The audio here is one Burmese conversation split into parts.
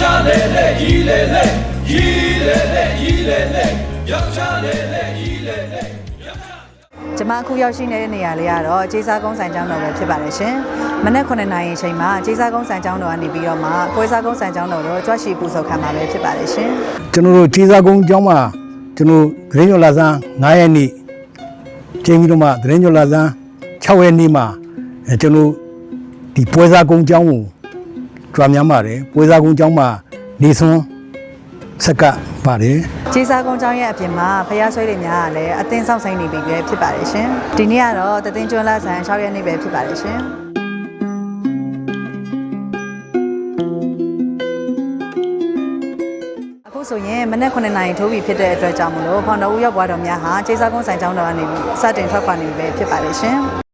ယောက်ျားလေးလေးရီလေးလေးရီလေးလေးရီလေးလေးယောက်ျားလေးလေးရီလေးလေးကျမအခုရောက်ရှိနေတဲ့နေရာလေးကတော့ကျေးစားကုန်းဆိုင်ကျောင်းတော်ပဲဖြစ်ပါတယ်ရှင်။မနက်9နာရီအချိန်မှာကျေးစားကုန်းဆိုင်ကျောင်းတော်ကနေပြီးတော့မှပွဲစားကုန်းဆိုင်ကျောင်းတော်တို့ကြွရှိပူဇော်ခံမှာပဲဖြစ်ပါတယ်ရှင်ကျွန်တော်တို့ခြေစားကုန်းကျောင်းမှာကျွန်တော်သတင်းကျော်လာစမ်း9ရက်နေ့ချိန်ပြီးတော့မှသတင်းကျော်လာစမ်း6ရက်နေ့မှာအဲကျွန်တော်ဒီပွဲစားကုန်းကျောင်းကို ကြွားများပါတယ်ပွဲစားကုန်းကျောင်းမှာနေဆွန်းဆက်ကပ်ပါတယ်။ကျေးစားကုန်းကျောင်းရဲ့အပြင်မှာဖျားဆွဲတွေများကလည်းအသင်းဆောင်ဆိုင်နေပြီပဲဖြစ်ပါတယ်ရှင်။ဒီနေ့ကတော့တသိန်းကျွန်းလဆန်6ရက်နေ့ပဲဖြစ်ပါတယ်ရှင်။အခုဆိုရင်မနက်9နာရီထိုးပြီဖြစ်တဲ့အတွက်ကြောင့်မလို့ဖောင်တော်ဦးရောက်ပွားတော်များဟာကျေးစားကုန်းဆိုင်ကျောင်းတော်ကနေပြီးစတင်ထွက်ခွာနေပြီပဲဖြစ်ပါတယ်ရှင်။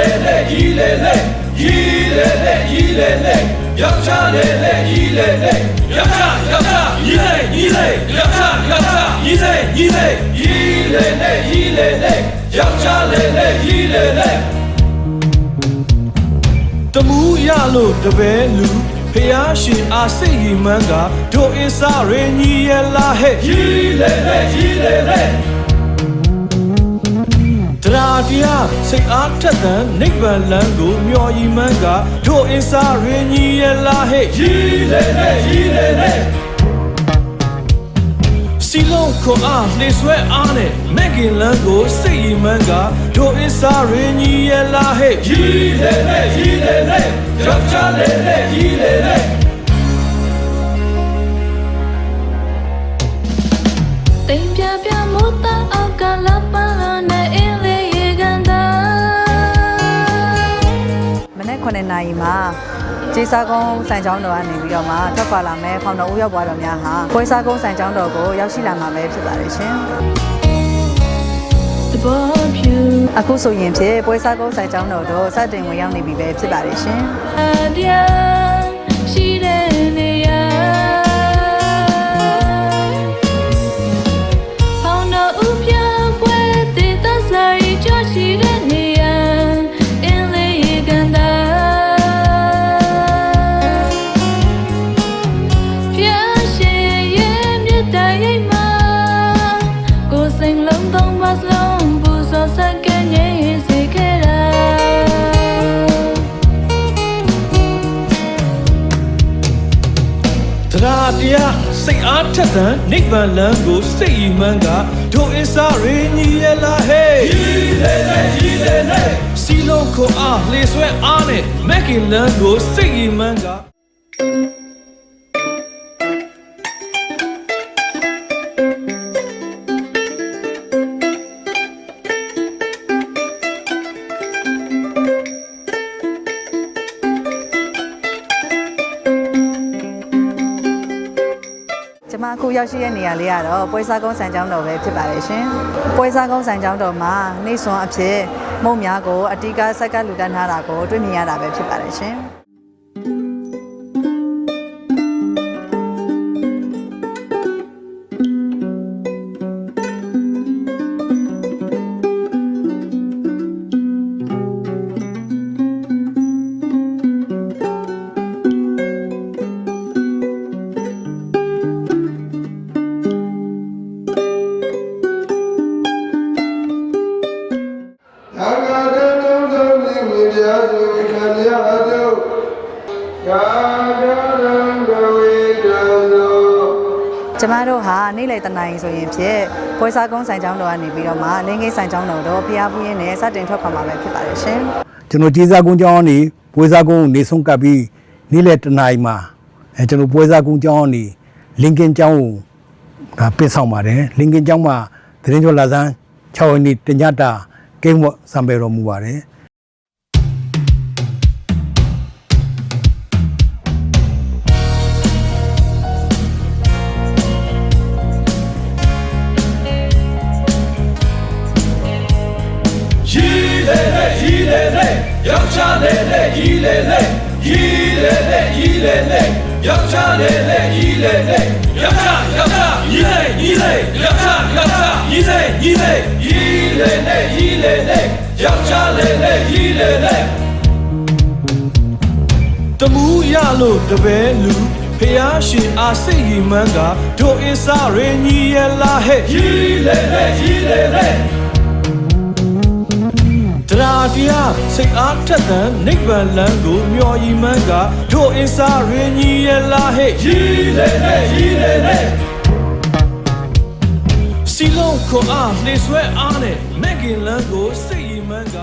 လေးလေးရီလေးလေးရီလေးလေးရီလေးလေးယောက်ျားလေးလေးရီလေးလေးယောက်ျားယောက်ျားရီလေးရီလေးယောက်ျားယောက်ျားရီလေးရီလေးရီလေးလေးရီလေးလေးယောက်ျားလေးလေးရီလေးလေးတမှုရလို့တပည့်လူဖျားရှင်အားစိတ်ရီမန်းကတို့အစရင်းကြီးရလားဟဲ့ရီလေးလေးရီလေးလေး တရားတရားစိတ်အားထက်သန်နိဗ္ဗာန်လမ်းကိုမျော်ရည်မှန်းကတို့အစ္စရင်းကြီးရဲ့လားဟဲ့ရီလေလေရီလေလေစီလုံးခွန်အားလှေဆွဲအားနဲ့မက်ကင်လန်းကိုစိတ်ရည်မှန်းကတို့အစ္စရင်းကြီးရဲ့လားဟဲ့ရီလေလေရီလေလေယောက်ျားလေလေရီလေလေ 9နာရီမှာကျေးစားကုန်းဆိုင်ကျောင်းတော်ကနေပြီးတော့မှထွက်ခွာလာမယ်ဖောင်တော်ဦးရောက်ပွားတော်များဟာပွဲစားကုန်းဆိုင်ကျောင်းတော်ကိုရောက်ရှိလာမှာပဲဖြစ်ပါတယ်ရှင် The boy pew အခုဆိုရင်ဖြင့်ပွဲစားကုန်းဆိုင်ကျောင်းတော်တို့စတင်ဝင်ရောက်နေပြီပဲဖြစ်ပါတယ်ရှင် တရားတရားစိတ်အားထက်သန်နိဗ္ဗာန်လမ်းကိုစိတ်ရည်မှန်းကတို့အစ္စရင်းကြီးရဲ့လားဟဲ့ရီလေလေရီလေလေစီလုံးခွန်အားလှေဆွဲအားနဲ့မက်ကင်လန်းကိုစိတ်ရည်မှန်းက မအခုရောက်ရှိတဲ့နေရာလေးကတော့ပွဲစားကုန်းဆိုင်ကျောင်းတော်ပဲဖြစ်ပါတယ်ရှင်ပွဲစားကုန်းဆိုင်ကျောင်းတော်မှာနေဆွန်အဖြစ်မုံများကိုအတီးကဆက်ကလူတန်းထားတာကိုတွေ့မြင်ရတာပဲဖြစ်ပါတယ်ရှင် ကာရရံဘဝေတံသောကျမတို့ဟာနေ့လယ်တနာရီဆိုရင်ဖြင့်ပွဲစားကုန်းဆိုင်ကျောင်းတော်ကနေပြီးတော့မှလင်းကိန်းဆိုင်ကျောင်းတော်တို့ဖျားဖူးရင်းနဲ့စတင်ထွက်ခွာမှာပဲဖြစ်ပါတယ်ရှင်ကျွန်တော်ခြေစားကုန်းကျောင်းကနေပွဲစားကုန်းကိုနေဆုံးကပ်ပြီးနေ့လက်တနာရီမှာအဲကျွန်တော်ပွဲစားကုန်းကျောင်းကနေလင်ကင်ကျောင်းကိုဒါပစ်ဆောင်ပါတယ်လင်ကင်ကျောင်းမှာသတင်းကျော်လာစမ်း6ရက်နေ့တညတာကိန်းဝတ်စံပေတော်မူပါတယ် လေလေယောက်ျားလေလေရီလေလေရီလေလေရီလေလေယောက်ျားလေးလေးကြီးလေးလေးယောက်ျားယောက်ျားကြီးလေးကြီးလေးယောက်ျားယောက်ျားကြီးလေးကြီးလေးကြီးလေးလေးကြီးလေးလေးယောက်ျားလေးလေးကြီးလေးလေးတမူးရလို့တပည့်လူဖျားရှင်အားစိတ်ကြီးမှန်းကတို့အစ္စရေညီရလာဟဲ့ကြီးလေးလေးကြီးလေးလေး တရားတရားစိတ်အားထက်သန်နိဗ္ဗာန်လမ်းကိုမျှော်ရည်မှန်းကတို့အစ္စရေညီရလာဟဲ့ကြီးလေးလေးကြီးလေးလေးစီလုံးခွန်အားနှိဆွဲအားနဲ့မက်ကင်လန်းကိုစိတ်ရည်မှန်းက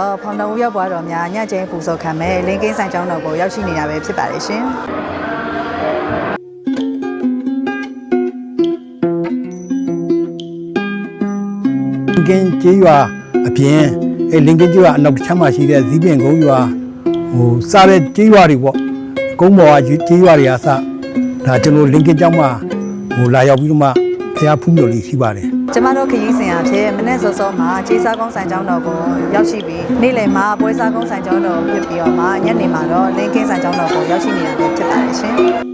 တဲ့နေရာလေးကတော့ဖောင်တော်ဦးရောက်ပွားတော်များညကျင်းပူဇော်ခံမဲ့လင်းကင်းဆိုင်ကျောင်းတော်ကိုရောက်ရှိနေတာပဲဖြစ်ပါတယ်ရှင်လင်ကင်းကျေးရွာအပြင်အဲလင်ကင်းကျေးရွာအနောက်တစ်ချမ်းမှာရှိတဲ့ဇီးပင်ကုန်းရွာဟိုစားတဲ့ကျေးရွာတွေပေါ့ကုန်းပေါ်ကကျေးရွာတွေအစဒါကျွန်တော်လင်ကင်းကျောင်းမှာဟိုလာရောက်ပြီးတော့မှဖျားဖူးမြို့လေးရှိပါတယ် ကျမတို့ခရီးစဉ်အဖြစ်မနေ့စောစောမှာခြေစားကုန်းဆိုင်ကျောင်းတော်ကိုရောက်ရှိပြီးနေ့လယ်မှာပွဲစားကုန်းဆိုင်ကျောင်းတော်ဖြစ်ပြီးတော့မှညနေမှာတော့လင်းကင်းဆိုင်ကျောင်းတော်ကိုရောက်ရှိနေတာပဲဖြစ်ပါတယ်ရှင်